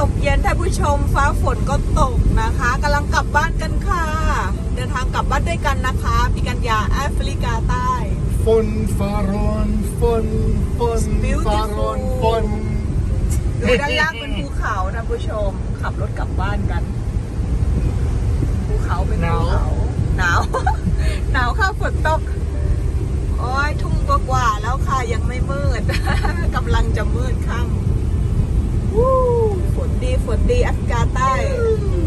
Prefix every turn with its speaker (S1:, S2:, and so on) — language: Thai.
S1: ตกเย็นท่านผู้ชมฟ้าฝนก็ตกนะคะกำลังกลับบ้านกันค่ะ เดินทางกลับบ้านด้วยกันนะคะพี่กัญญาแอฟริกาใต้
S2: ฝนฟ้าร้อนฝนฝน
S1: Beautiful
S2: ฟ้าร้อนฝน
S1: ดูด้านล่างเป็นภูเขาท่านผู้ชม ขับรถกลับบ้านกันภูเขาเป็นภูเขาหนาว หนาวค่ะฝนตก โอ้ยทุ่มกว่าๆแล้วค่ะยังไม่มืด กำลังจะมืดค่ำ birthday at katay.